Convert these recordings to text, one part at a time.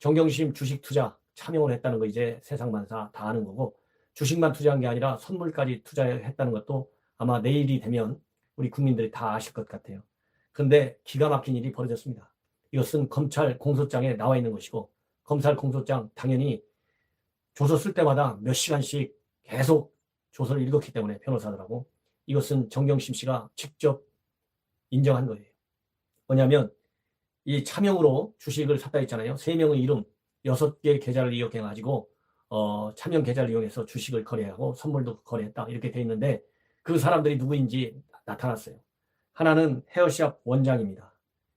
정경심 주식 투자 참여를 했다는 거 이제 세상 만사 다 아는 거고 주식만 투자한 게 아니라 선물까지 투자했다는 것도 아마 내일이 되면 우리 국민들이 다 아실 것 같아요. 그런데 기가 막힌 일이 벌어졌습니다. 이것은 검찰 공소장에 나와 있는 것이고 검찰 공소장 당연히 조서 쓸 때마다 몇 시간씩 계속 조서를 읽었기 때문에 변호사들하고 이것은 정경심 씨가 직접 인정한 거예요. 뭐냐면 이 차명으로 주식을 샀다 했잖아요. 세 명의 이름, 여섯 개 계좌를 이용해 가지고 어, 차명 계좌를 이용해서 주식을 거래하고 선물도 거래했다 이렇게 돼 있는데 그 사람들이 누구인지 나타났어요. 하나는 헤어샵 원장입니다.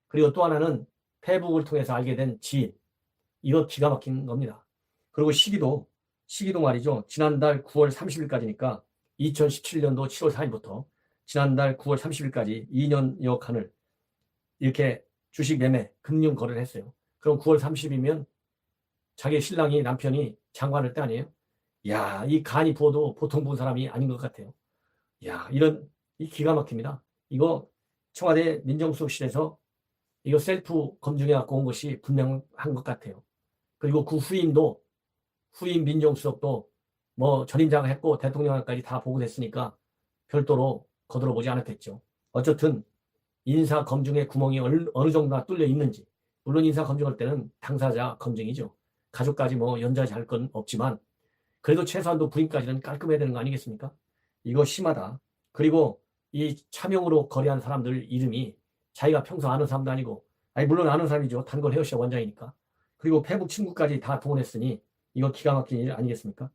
그리고 또 하나는 페북을 통해서 알게 된 지인. 이거 기가 막힌 겁니다. 그리고 시기도 시기도 말이죠. 지난달 9월 30일까지니까 2017년도 7월 4일부터 지난달 9월 30일까지 2년여 칸을 이렇게 주식 매매, 금융 거래를 했어요. 그럼 9월 30일이면 자기 신랑이 남편이 장관할 때 아니에요? 야, 이 간이 부어도 보통 본 사람이 아닌 것 같아요. 야, 이런 이 기가 막힙니다. 이거 청와대 민정수석실에서 이거 셀프 검증해 갖고 온 것이 분명한 것 같아요. 그리고 그 후임도 후임 민정수석도 뭐 전임자가 했고 대통령까지 다 보고 됐으니까 별도로 거들어 보지 않았겠죠. 어쨌든 인사 검증의 구멍이 어느, 정도나 뚫려 있는지 물론 인사 검증할 때는 당사자 검증이죠. 가족까지 뭐 연좌지 할건 없지만 그래도 최소한도 부인까지는 깔끔해야 되는 거 아니겠습니까? 이거 심하다. 그리고 이 차명으로 거래한 사람들 이름이 자기가 평소 아는 사람도 아니고 아니 물론 아는 사람이죠. 단골 헤어샵 원장이니까. 그리고 페북 친구까지 다 동원했으니 이거 기가 막힌 일 아니겠습니까?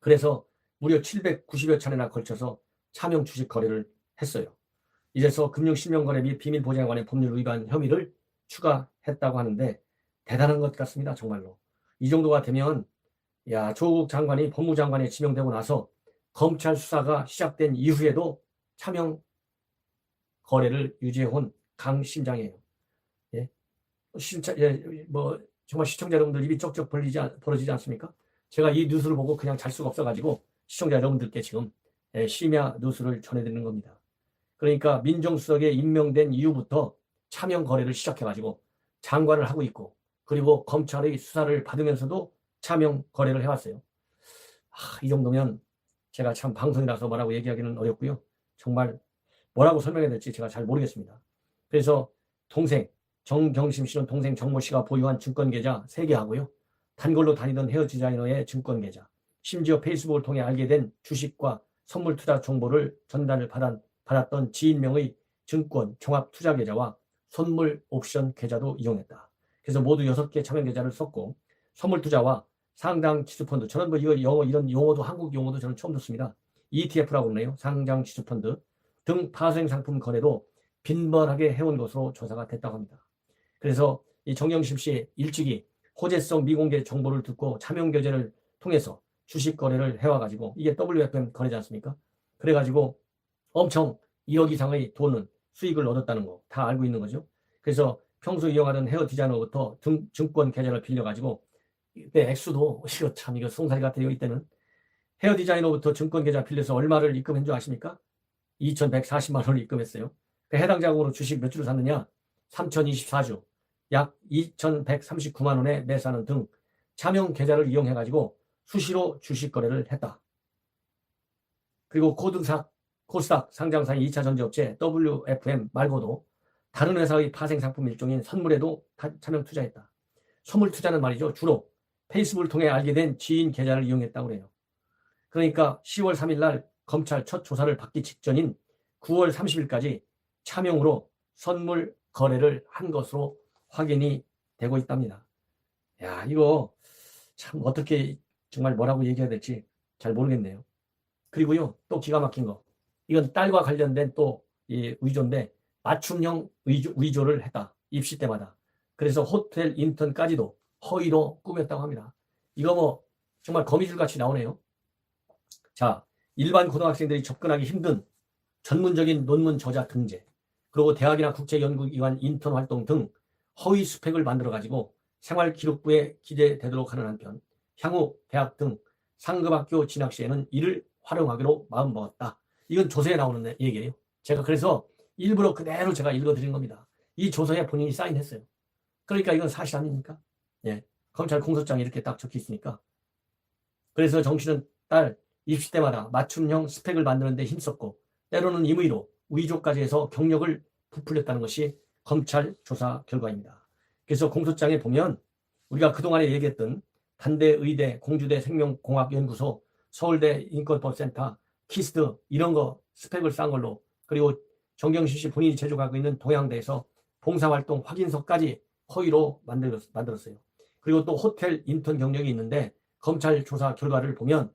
그래서 무려 790여 차례나 걸쳐서 차명 주식 거래를 했어요. 이래서 금융실명거래 및 비밀보장관의 법률 위반 혐의를 추가했다고 하는데 대단한 것 같습니다. 정말로. 이 정도가 되면 야 조국 장관이 법무장관에 지명되고 나서 검찰 수사가 시작된 이후에도 차명 거래를 유지해온 강심장이에요. 예. 신차, 예, 뭐 정말 시청자 여러분들 입이 쩍쩍 벌리지 않- 벌어지지 않습니까? 제가 이 뉴스를 보고 그냥 잘 수가 없어가지고 시청자 여러분들께 지금 예, 심야 뉴스를 전해드리는 겁니다. 그러니까 민정수석에 임명된 이후부터 차명 거래를 시작해가지고 장관을 하고 있고 그리고 검찰의 수사를 받으면서도 차명 거래를 해왔어요. 아, 이 정도면 제가 참 방송이라서 뭐라고 얘기하기는 어렵고요. 정말 뭐라고 설명해야 될지 제가 잘 모르겠습니다. 그래서 동생 정경심 씨는 동생 정모 씨가 보유한 증권 계좌 3개 하고요. 단골로 다니던 헤어 디자이너의 증권 계좌, 심지어 페이스북을 통해 알게 된 주식과 선물 투자 정보를 전달을 받았, 받았던 지인명의 증권 종합 투자 계좌와 선물 옵션 계좌도 이용했다. 그래서 모두 6개 차명 계좌를 썼고 선물 투자와 상장 지수 펀드 저는 뭐 이거 영어 이런 용어도 한국 용어도 저는 처음 듣습니다. ETF라고 그러네요. 상장 지수 펀드 등 파생 상품 거래도 빈번하게 해온 것으로 조사가 됐다고 합니다. 그래서 이 정영심 씨 일찍이 호재성 미공개 정보를 듣고 차명 결제를 통해서 주식 거래를 해와가지고 이게 WFM 거래지 않습니까? 그래가지고 엄청 1억 이상의 돈은 수익을 얻었다는 거 다 알고 있는 거죠. 그래서 평소 이용하던 헤어 디자이너부터 등, 증권 계좌를 빌려가지고 이때 액수도 이거 참 이거 송사리 같아요 이때는 헤어 디자이너부터 증권 계좌 빌려서 얼마를 입금한 줄 아십니까? 2,140만 원을 입금했어요. 그 해당 자금으로 주식 몇 주를 샀느냐? 3,024주, 약 2,139만 원에 매수하는 등 차명 계좌를 이용해가지고 수시로 주식 거래를 했다. 그리고 코등삭, 코스닥 상장사인 2차 전지업체 WFM 말고도 다른 회사의 파생 상품 일종인 선물에도 차명 투자했다. 선물 투자는 말이죠. 주로 페이스북을 통해 알게 된 지인 계좌를 이용했다고 해요. 그러니까 10월 3일 날 검찰 첫 조사를 받기 직전인 9월 30일까지 차명으로 선물 거래를 한 것으로 확인이 되고 있답니다. 야, 이거 참 어떻게 정말 뭐라고 얘기해야 될지 잘 모르겠네요. 그리고요, 또 기가 막힌 거. 이건 딸과 관련된 또 이 위조인데 맞춤형 위조, 위조를 했다. 입시 때마다. 그래서 호텔 인턴까지도 허위로 꾸몄다고 합니다. 이거 뭐 정말 거미줄 같이 나오네요. 자, 일반 고등학생들이 접근하기 힘든 전문적인 논문 저자 등재, 그리고 대학이나 국제연구기관 인턴 활동 등 허위 스펙을 만들어 가지고 생활기록부에 기재되도록 하는 한편 향후 대학 등 상급학교 진학 시에는 이를 활용하기로 마음먹었다. 이건 조서에 나오는 얘기예요. 제가 그래서 일부러 그대로 제가 읽어드린 겁니다. 이 조서에 본인이 사인했어요. 그러니까 이건 사실 아닙니까? 예. 검찰 공소장에 이렇게 딱 적혀 있으니까. 그래서 정 씨는 딸 입시 때마다 맞춤형 스펙을 만드는데 힘썼고 때로는 임의로 위조까지 해서 경력을 부풀렸다는 것이 검찰 조사 결과입니다. 그래서 공소장에 보면 우리가 그동안에 얘기했던 단대 의대, 공주대 생명공학연구소, 서울대 인권법센터, 키스트 이런 거 스펙을 쌓은 걸로 그리고 정경심 씨 본인이 제조하고 있는 동양대에서 봉사활동 확인서까지 허위로 만들었, 만들었어요. 그리고 또 호텔 인턴 경력이 있는데 검찰 조사 결과를 보면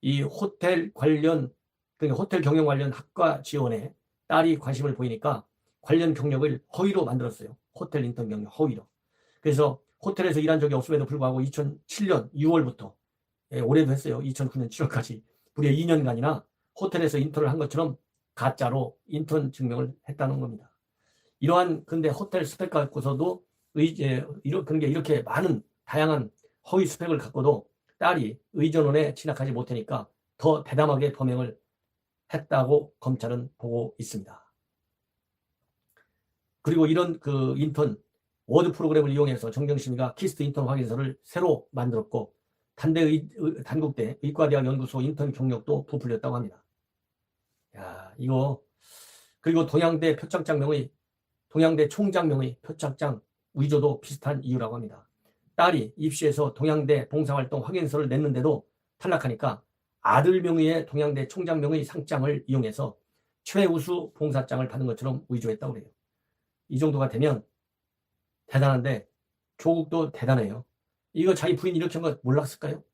이 호텔 관련 그러니까 호텔 경영 관련 학과 지원에 딸이 관심을 보이니까 관련 경력을 허위로 만들었어요. 호텔 인턴 경력 허위로. 그래서 호텔에서 일한 적이 없음에도 불구하고 2007년 6월부터 예, 올해도 했어요. 2009년 7월까지 무려 2년간이나 호텔에서 인턴을 한 것처럼 가짜로 인턴 증명을 했다는 겁니다. 이러한 근데 호텔 스펙 갖고서도 의제 이런 그런 게 이렇게 많은 다양한 허위 스펙을 갖고도 딸이 의전원에 진학하지 못하니까 더 대담하게 범행을 했다고 검찰은 보고 있습니다. 그리고 이런 그 인턴 워드 프로그램을 이용해서 정경심이가 키스트 인턴 확인서를 새로 만들었고 단대 의, 단국대 의과대학 연구소 인턴 경력도 부풀렸다고 합니다. 야 이거 그리고 동양대 표창장명의 동양대 총장명의 표창장 위조도 비슷한 이유라고 합니다. 딸이 입시에서 동양대 봉사활동 확인서를 냈는데도 탈락하니까 아들 명의의 동양대 총장 명의 상장을 이용해서 최우수 봉사장을 받은 것처럼 위조했다고 그래요. 이 정도가 되면 대단한데 조국도 대단해요. 이거 자기 부인 이렇게 한 거 몰랐을까요?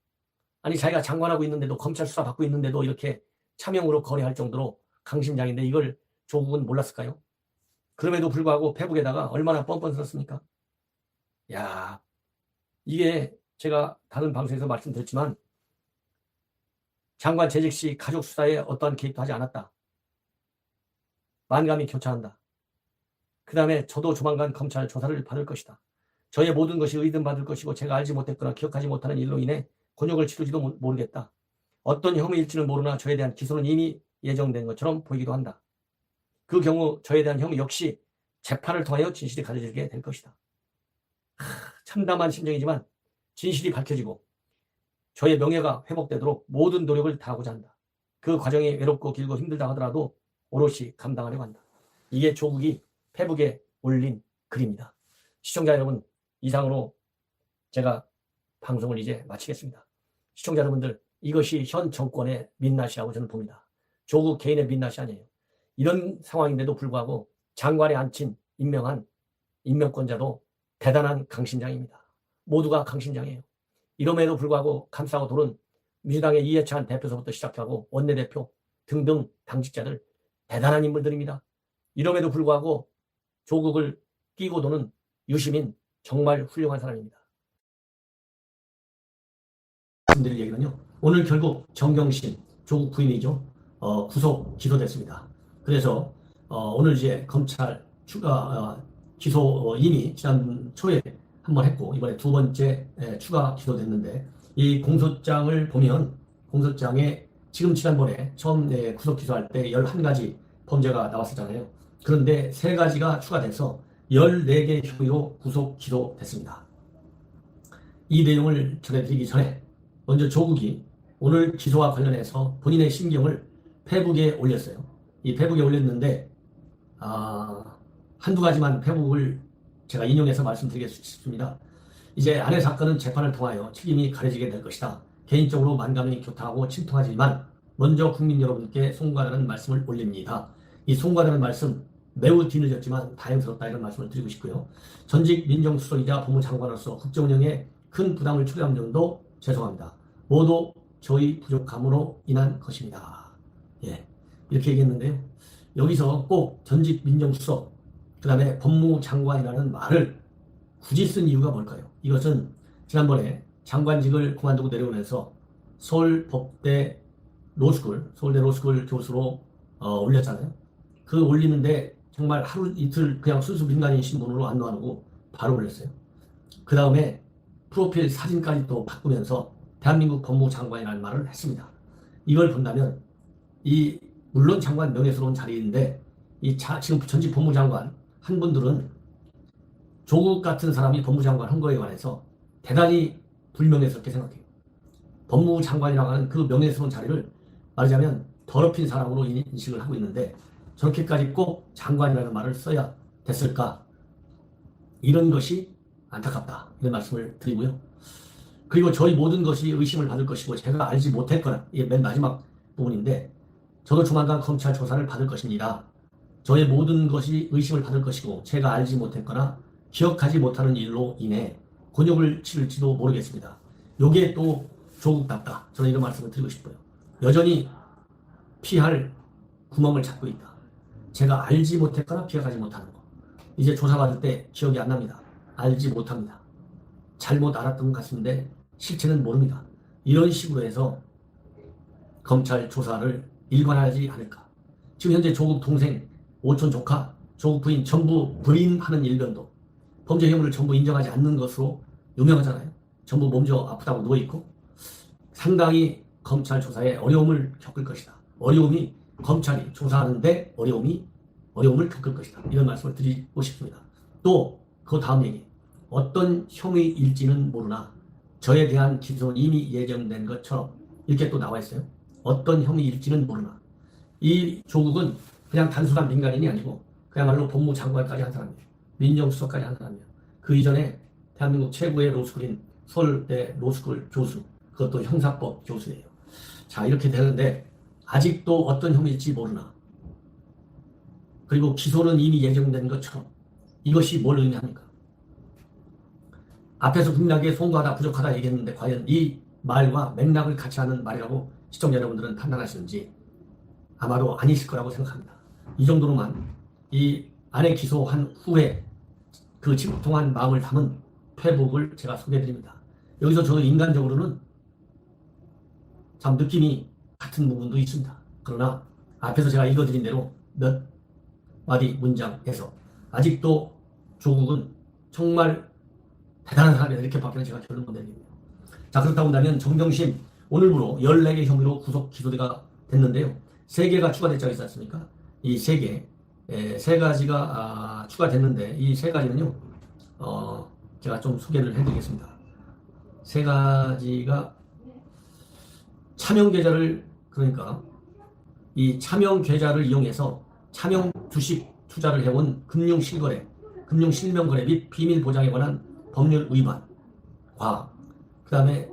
아니 자기가 장관하고 있는데도 검찰 수사 받고 있는데도 이렇게 차명으로 거래할 정도로 강심장인데 이걸 조국은 몰랐을까요? 그럼에도 불구하고 페북에다가 얼마나 뻔뻔스럽습니까? 야 이게 제가 다른 방송에서 말씀드렸지만 장관 재직 시 가족 수사에 어떠한 개입도 하지 않았다. 만감이 교차한다. 그 다음에 저도 조만간 검찰 조사를 받을 것이다. 저의 모든 것이 의든 받을 것이고 제가 알지 못했거나 기억하지 못하는 일로 인해 곤욕을 치르지도 모르겠다. 어떤 혐의일지는 모르나 저에 대한 기소는 이미 예정된 것처럼 보이기도 한다. 그 경우 저에 대한 혐의 역시 재판을 통하여 진실이 가려지게 될 것이다. 하, 참담한 심정이지만 진실이 밝혀지고 저의 명예가 회복되도록 모든 노력을 다하고자 한다. 그 과정이 외롭고 길고 힘들다 하더라도 오롯이 감당하려고 한다. 이게 조국이 페북에 올린 글입니다. 시청자 여러분, 이상으로 제가 방송을 이제 마치겠습니다. 시청자 여러분들, 이것이 현 정권의 민낯이라고 저는 봅니다. 조국 개인의 민낯이 아니에요. 이런 상황인데도 불구하고 장관에 앉힌 임명한 임명권자도 대단한 강신장입니다. 모두가 강신장이에요. 이럼에도 불구하고 감싸고 도는 민주당의 이해찬 대표서부터 시작하고 원내대표 등등 당직자들 대단한 인물들입니다. 이럼에도 불구하고 조국을 끼고 도는 유시민 정말 훌륭한 사람입니다. 말씀드릴 얘기는요. 오늘 결국 정경심 조국 부인이죠. 어, 구속 기소됐습니다. 그래서 어, 오늘 이제 검찰 추가 어, 기소 어, 이미 지난 초에 한 번 했고 이번에 두 번째 에, 추가 기소됐는데 이 공소장을 보면 공소장에 지금 지난번에 처음 에, 구속 기소할 때 11가지 범죄가 나왔었잖아요. 그런데 세 가지가 추가돼서 14개 혐의로 구속 기소됐습니다. 이 내용을 전해드리기 전에 먼저 조국이 오늘 기소와 관련해서 본인의 심경을 페북에 올렸어요. 이 페북에 올렸는데 아, 한두 가지만 페북을 제가 인용해서 말씀드리겠습니다. 이제 아내 사건은 재판을 통하여 책임이 가려지게 될 것이다. 개인적으로 만감이 교타하고 침통하지만 먼저 국민 여러분께 송구하다는 말씀을 올립니다. 이 송구하다는 말씀 매우 뒤늦었지만 다행스럽다 이런 말씀을 드리고 싶고요. 전직 민정수석이자 법무장관으로서 국정운영에 큰 부담을 초래한 점도 죄송합니다. 모두 저희 부족함으로 인한 것입니다. 예, 이렇게 얘기했는데요. 여기서 꼭 전직 민정수석, 그 다음에 법무장관이라는 말을 굳이 쓴 이유가 뭘까요? 이것은 지난번에 장관직을 그만두고 내려오면서 서울법대 로스쿨, 서울대 로스쿨 교수로 어, 올렸잖아요. 그 올리는데 정말 하루 이틀 그냥 순수 민간인 신분으로 안 나오고 바로 올렸어요. 그 다음에 프로필 사진까지 또 바꾸면서 대한민국 법무장관이라는 말을 했습니다. 이걸 본다면 이 물론 장관 명예스러운 자리인데 이 자, 지금 전직 법무장관 한 분들은 조국 같은 사람이 법무장관 한 거에 관해서 대단히 불명예스럽게 생각해요. 법무부 장관이라고 하는 그 명예스러운 자리를 말하자면 더럽힌 사람으로 인식을 하고 있는데 저렇게까지 꼭 장관이라는 말을 써야 됐을까? 이런 것이 안타깝다. 이런 말씀을 드리고요. 그리고 저희 모든 것이 의심을 받을 것이고 제가 알지 못했거나 이게 맨 마지막 부분인데 저도 조만간 검찰 조사를 받을 것입니다. 저의 모든 것이 의심을 받을 것이고 제가 알지 못했거나 기억하지 못하는 일로 인해 곤욕을 치를지도 모르겠습니다. 요게 또 조국답다. 저는 이런 말씀을 드리고 싶어요. 여전히 피할 구멍을 찾고 있다. 제가 알지 못했거나 기억하지 못하는 거. 이제 조사받을 때 기억이 안 납니다. 알지 못합니다. 잘못 알았던 것 같은데 실체는 모릅니다. 이런 식으로 해서 검찰 조사를 일관하지 않을까. 지금 현재 조국 동생, 오촌 조카, 조국 부인 전부 불인하는 일변도 범죄 혐의를 전부 인정하지 않는 것으로 유명하잖아요. 전부 몸져 아프다고 누워있고 상당히 검찰 조사에 어려움을 겪을 것이다. 어려움이 검찰이 조사하는데 어려움이 어려움을 겪을 것이다. 이런 말씀을 드리고 싶습니다. 또 그 다음 얘기. 어떤 혐의일지는 모르나 저에 대한 기소는 이미 예정된 것처럼 이렇게 또 나와 있어요. 어떤 혐의일지는 모르나 이 조국은 그냥 단순한 민간인이 아니고 그야말로 법무장관까지 한 사람이에요. 민정수석까지 한 사람이에요. 그 이전에 대한민국 최고의 로스쿨인 서울대 로스쿨 교수, 그것도 형사법 교수예요. 자, 이렇게 되는데 아직도 어떤 혐의일지 모르나. 그리고 기소는 이미 예정된 것처럼 이것이 뭘 의미합니까? 앞에서 분명하게 송구하다 부족하다 얘기했는데 과연 이 말과 맥락을 같이 하는 말이라고 시청자 여러분들은 판단하시는지 아마도 아니실 거라고 생각합니다. 이 정도로만 이 안에 기소한 후에 그 침통한 마음을 담은 회복을 제가 소개해드립니다. 여기서 저는 인간적으로는 참 느낌이 같은 부분도 있습니다. 그러나 앞에서 제가 읽어드린 대로 몇 마디 문장에서 아직도 조국은 정말 대단한 사람이다 이렇게 밖에 제가 결론 못 내립니다. 자 그렇다고 한다면 정경심 오늘부로 14개 혐의로 구속 기소가 됐는데요. 3개가 추가됐지 않습니까? 이 3개, 세 가지가 아, 추가됐는데 이세 가지는요. 어, 제가 좀 소개를 해드리겠습니다. 세 가지가 차명 계좌를 그러니까 이 차명 계좌를 이용해서 차명 주식 투자를 해온 금융 실거래, 금융 실명 거래 및 비밀 보장에 관한 법률 위반 과 그 다음에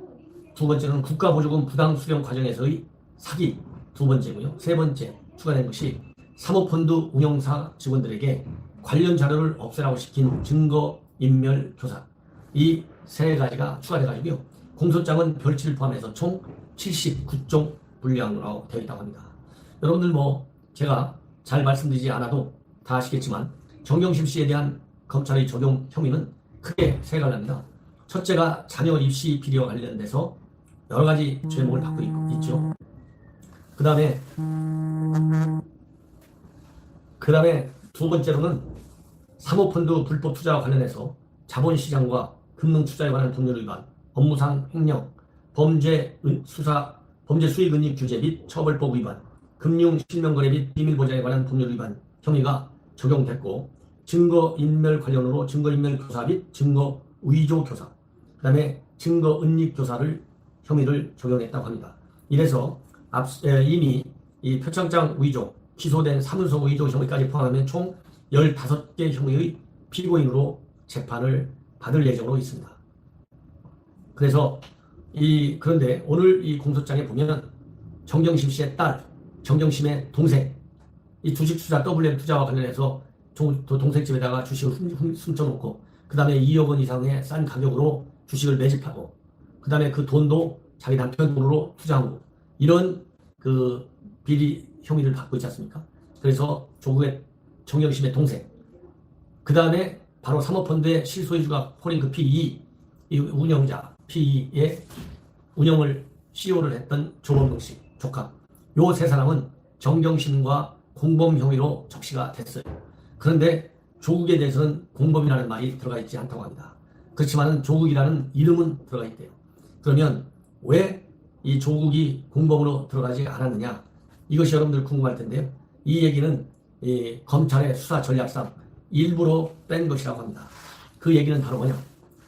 두 번째는 국가보조금 부당 수령 과정에서의 사기 두 번째고요. 세 번째 추가된 것이 사모펀드 운영사 직원들에게 관련 자료를 없애라고 시킨 증거 인멸 교사 이 세 가지가 추가돼 가지고요. 공소장은 별치를 포함해서 총 79종 분량으로 되어 있다고 합니다. 여러분들 뭐 제가 잘 말씀드리지 않아도 다 아시겠지만 정경심 씨에 대한 검찰의 적용 혐의는 크게 세 가지입니다. 첫째가 자녀 입시 비리와 관련돼서 여러 가지 죄목을 받고 있, 있죠. 그 다음에 그 다음에 두 번째로는 사모펀드 불법 투자와 관련해서 자본시장과 금융투자에 관한 법률 위반, 업무상 횡령, 범죄 수사, 범죄 수익 은닉 규제 및 처벌법 위반, 금융 실명거래 및 비밀 보장에 관한 법률 위반 혐의가 적용됐고 증거 인멸 관련으로 증거 인멸 교사 및 증거 위조 교사, 그 다음에 증거 은닉 교사를 혐의를 적용했다고 합니다. 이래서 앞, 에, 이미 이 표창장 위조, 기소된 사문서 위조 혐의까지 포함하면 총 15개 혐의의 피고인으로 재판을 받을 예정으로 있습니다. 그래서 이 그런데 오늘 이 공소장에 보면 정경심 씨의 딸, 정경심의 동생, 이 주식 투자 WM 투자와 관련해서 동생 집에다가 주식을 훔, 훔, 숨겨놓고 그 다음에 2억 원 이상의 싼 가격으로 주식을 매집하고 그 다음에 그 돈도 자기 남편 돈으로 투자하고 이런 그 비리 혐의를 받고 있지 않습니까? 그래서 조국의 정경심의 동생 그 다음에 바로 사모펀드의 실소유주가 그 PE 이 운영자 PE의 운영을 CEO를 했던 조범동 씨 조카 요 세 사람은 정경심과 공범 혐의로 적시가 됐어요. 그런데 조국에 대해서는 공범이라는 말이 들어가 있지 않다고 합니다. 그렇지만 조국이라는 이름은 들어가 있대요. 그러면 왜 이 조국이 공범으로 들어가지 않았느냐? 이것이 여러분들 궁금할 텐데요. 이 얘기는 이 검찰의 수사 전략상 일부러 뺀 것이라고 합니다. 그 얘기는 바로 뭐냐?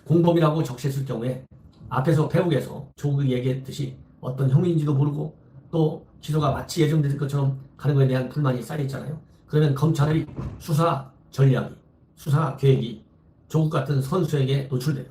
공범이라고 적시했을 경우에 앞에서 배국에서 조국이 얘기했듯이 어떤 혐의인지도 모르고 또 기소가 마치 예정될 것처럼 가는 것에 대한 불만이 쌓여 있잖아요. 그러면 검찰의 수사 전략이 수사 계획이 조국 같은 선수에게 노출돼요.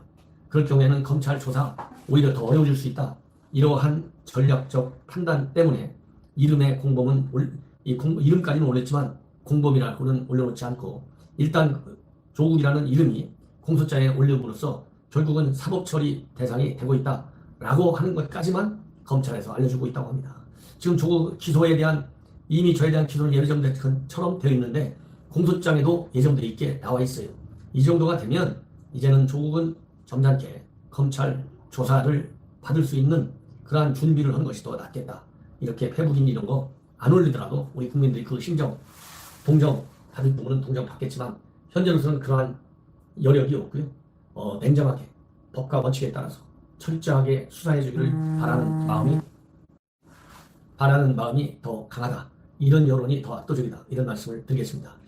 그럴 경우에는 검찰 조사 오히려 더 어려워질 수 있다. 이러한 전략적 판단 때문에 이름의 공범은 올, 이 공, 이름까지는 올렸지만 공범이라고는 올려놓지 않고 일단 그 조국이라는 이름이 공소장에 올림으로써 결국은 사법 처리 대상이 되고 있다라고 하는 것까지만 검찰에서 알려주고 있다고 합니다. 지금 조국 기소에 대한 이미 저에 대한 기소는 예정된 것처럼 되어 있는데 공소장에도 예정되어 있게 나와 있어요. 이 정도가 되면 이제는 조국은 점잖게 검찰 조사를 받을 수 있는 그러한 준비를 한 것이 더 낫겠다. 이렇게 페북인 이런 거 안 올리더라도 우리 국민들이 그 심정, 동정 받을 부분은 동정 받겠지만 현재로서는 그러한 여력이 없고요. 어, 냉정하게 법과 원칙에 따라서 철저하게 수사해 주기를 바라는 마음이 바라는 마음이 더 강하다. 이런 여론이 더 압도적이다. 이런 말씀을 드리겠습니다.